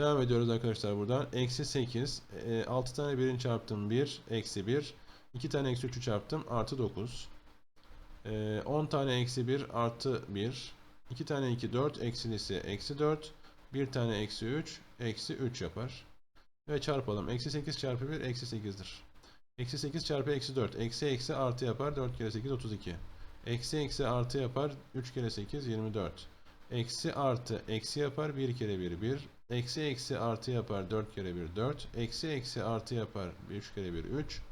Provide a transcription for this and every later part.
Devam ediyoruz arkadaşlar buradan. Eksi 8. 6 tane 1'in çarptım 1. Eksi 1. 2 tane eksi 3'ü çarptım. Artı 9. 10 tane eksi 1 artı 1. 2 tane 2 4. Eksilisi eksi 4. 1 tane eksi 3. Eksi 3 yapar. Ve çarpalım. Eksi 8 çarpı 1 eksi 8'dir. Eksi 8 çarpı eksi 4. Eksi eksi artı yapar. 4 kere 8 32. Eksi eksi artı yapar. 3 kere 8 24. Eksi artı eksi yapar. 1 kere 1 1. Eksi eksi artı yapar. 4 kere 1 4. Eksi eksi artı yapar. 3 kere 1 3.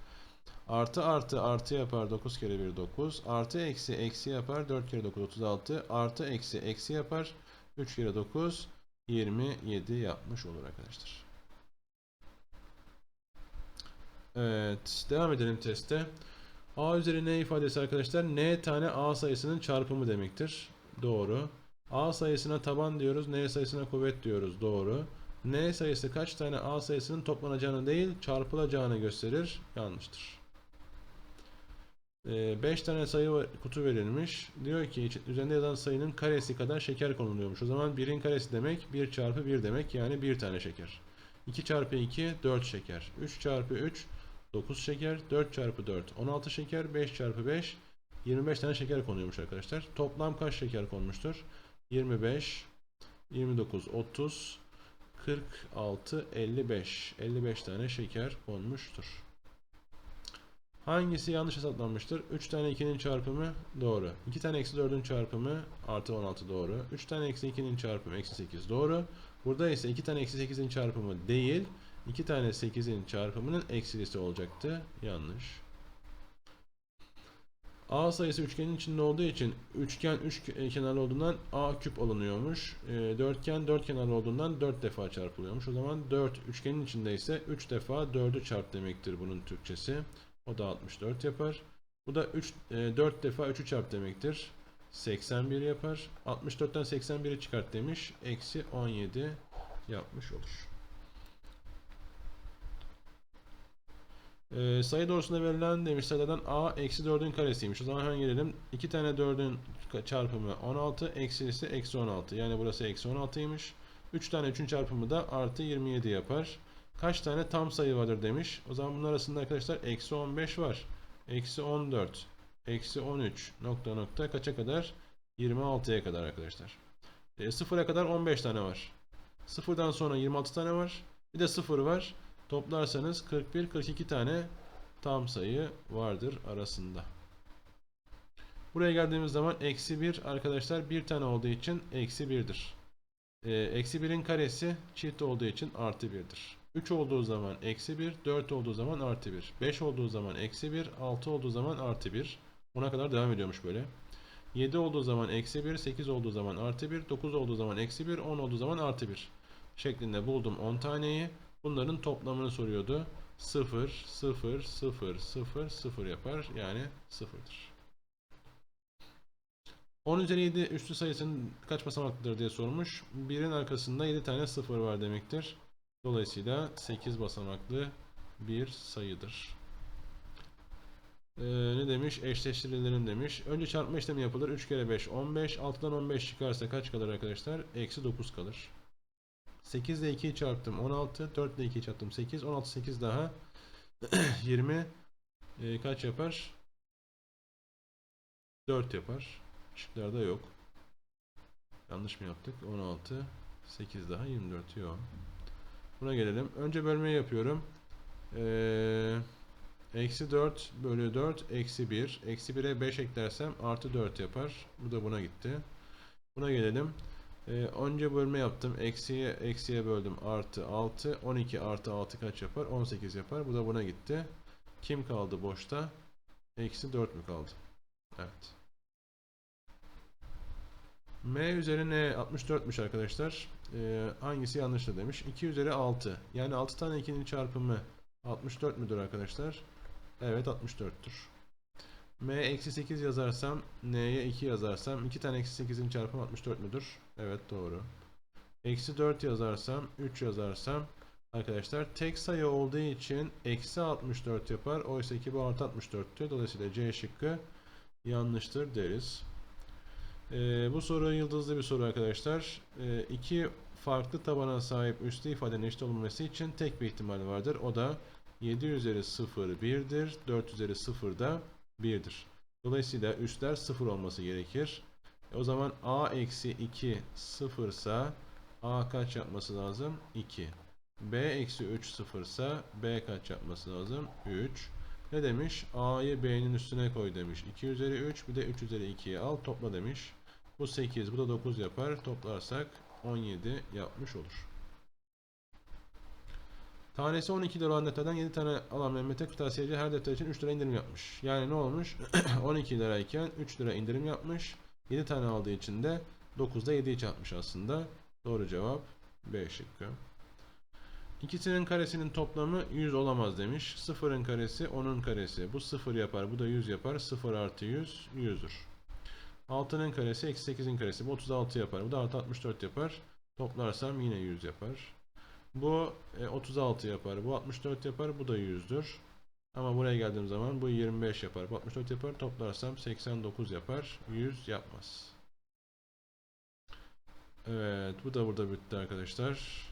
Artı artı artı yapar 9 kere 1 9. Artı eksi eksi yapar 4 kere 9 36. Artı eksi eksi yapar 3 kere 9 27 yapmış olur arkadaşlar. Evet devam edelim teste. A üzeri n ifadesi arkadaşlar n tane a sayısının çarpımı demektir. Doğru. A sayısına taban diyoruz. N sayısına kuvvet diyoruz. Doğru. N sayısı kaç tane A sayısının toplanacağını değil çarpılacağını gösterir. Yanlıştır. 5 tane sayı kutu verilmiş. Diyor ki üzerinde yazan sayının karesi kadar şeker konuluyormuş. O zaman 1'in karesi demek 1 çarpı 1 demek yani 1 tane şeker. 2 çarpı 2 4 şeker. 3 çarpı 3 9 şeker. 4 çarpı 4 16 şeker. 5 çarpı 5 25 tane şeker konuyormuş arkadaşlar. Toplam kaç şeker konmuştur? 25 29 30 46 55 55 tane şeker konmuştur. Hangisi yanlış hesaplanmıştır? 3 tane 2'nin çarpımı doğru. 2 tane eksi 4'ün çarpımı artı 16 doğru. 3 tane eksi 2'nin çarpımı eksi 8 doğru. Burada ise 2 tane eksi 8'in çarpımı değil. 2 tane 8'in çarpımının eksilisi olacaktı. Yanlış. A sayısı üçgenin içinde olduğu için üçgen 3 kenarlı olduğundan A küp alınıyormuş. E, dörtgen 4 kenarlı olduğundan 4 defa çarpılıyormuş. O zaman 4 üçgenin içinde ise 3 defa 4'ü çarp demektir bunun Türkçesi. O da 64 yapar. Bu da 3 4 defa 3'ü çarp demektir. 81 yapar. 64'ten 81'i çıkart demiş. Eksi 17 yapmış olur. Ee, sayı doğrusunda verilen demiş sayılardan a eksi 4'ün karesiymiş. O zaman hemen gelelim. 2 tane 4'ün ka- çarpımı 16, eksilisi eksi 16. Yani burası eksi 16'ymış. 3 tane 3'ün çarpımı da artı 27 yapar. Kaç tane tam sayı vardır demiş. O zaman bunun arasında arkadaşlar eksi 15 var. Eksi 14, eksi 13 nokta nokta kaça kadar? 26'ya kadar arkadaşlar. E, sıfıra kadar 15 tane var. Sıfırdan sonra 26 tane var. Bir de sıfır var. Toplarsanız 41-42 tane tam sayı vardır arasında. Buraya geldiğimiz zaman eksi 1 arkadaşlar bir tane olduğu için eksi 1'dir. Ee, eksi 1'in karesi çift olduğu için artı 1'dir. 3 olduğu zaman eksi 1, 4 olduğu zaman artı 1, 5 olduğu zaman eksi 1, 6 olduğu zaman artı 1. Ona kadar devam ediyormuş böyle. 7 olduğu zaman eksi 1, 8 olduğu zaman artı 1, 9 olduğu zaman eksi 1, 10 olduğu zaman artı 1 şeklinde buldum 10 taneyi. Bunların toplamını soruyordu. 0, 0, 0, 0, 0 yapar. Yani 0'dır. 10 üzeri 7 üstü sayısının kaç basamaklıdır diye sormuş. 1'in arkasında 7 tane 0 var demektir. Dolayısıyla 8 basamaklı bir sayıdır. Ee, ne demiş? Eşleştirilelim demiş. Önce çarpma işlemi yapılır. 3 kere 5 15. 6'dan 15 çıkarsa kaç kalır arkadaşlar? Eksi 9 kalır. 8 ile 2'yi çarptım 16. 4 ile 2'yi çarptım 8. 16 8 daha 20 e, kaç yapar? 4 yapar. Şıklarda yok. Yanlış mı yaptık? 16 8 daha 24 yok. Buna gelelim. Önce bölmeyi yapıyorum. Ee, eksi 4 bölü 4 eksi 1. Eksi 1'e 5 eklersem artı 4 yapar. Bu da buna gitti. Buna gelelim. Ee, önce bölme yaptım. Eksiye eksiye böldüm. Artı 6. 12 artı 6 kaç yapar? 18 yapar. Bu da buna gitti. Kim kaldı boşta? Eksi 4 mü kaldı? Evet. M üzeri N 64'müş arkadaşlar. Ee, hangisi yanlıştır demiş. 2 üzeri 6. Yani 6 tane 2'nin çarpımı 64 müdür arkadaşlar? Evet 64'tür. M eksi 8 yazarsam N'ye 2 yazarsam 2 tane eksi 8'in çarpımı 64 müdür? Evet doğru. Eksi 4 yazarsam 3 yazarsam arkadaşlar tek sayı olduğu için eksi 64 yapar. Oysa ki bu artı 64'tü. Dolayısıyla C şıkkı yanlıştır deriz. Ee, bu soru yıldızlı bir soru arkadaşlar. Ee, iki farklı tabana sahip üslü ifadenin eşit olmaması için tek bir ihtimal vardır. O da 7 üzeri 0 1'dir. 4 üzeri 0 da 1'dir. Dolayısıyla üstler 0 olması gerekir. E, o zaman a eksi 2 0 ise a kaç yapması lazım? 2. b eksi 3 0 ise b kaç yapması lazım? 3. Ne demiş? a'yı b'nin üstüne koy demiş. 2 üzeri 3 bir de 3 üzeri 2'yi al topla demiş. Bu 8 bu da 9 yapar. Toplarsak 17 yapmış olur. Tanesi 12 lira olan defterden 7 tane alan Mehmet'e kırtasiyeci her defter için 3 lira indirim yapmış. Yani ne olmuş? 12 lirayken 3 lira indirim yapmış. 7 tane aldığı için de 9'da 7'yi çarpmış aslında. Doğru cevap B şıkkı. İkisinin karesinin toplamı 100 olamaz demiş. Sıfırın karesi 10'un karesi. Bu 0 yapar, bu da 100 yapar. 0 artı 100, 100'dür. 6'nın karesi eksi 8'in karesi. Bu 36 yapar. Bu da artı 64 yapar. Toplarsam yine 100 yapar. Bu e, 36 yapar. Bu 64 yapar. Bu da 100'dür. Ama buraya geldiğim zaman bu 25 yapar. Bu 64 yapar. Toplarsam 89 yapar. 100 yapmaz. Evet. Bu da burada bitti arkadaşlar.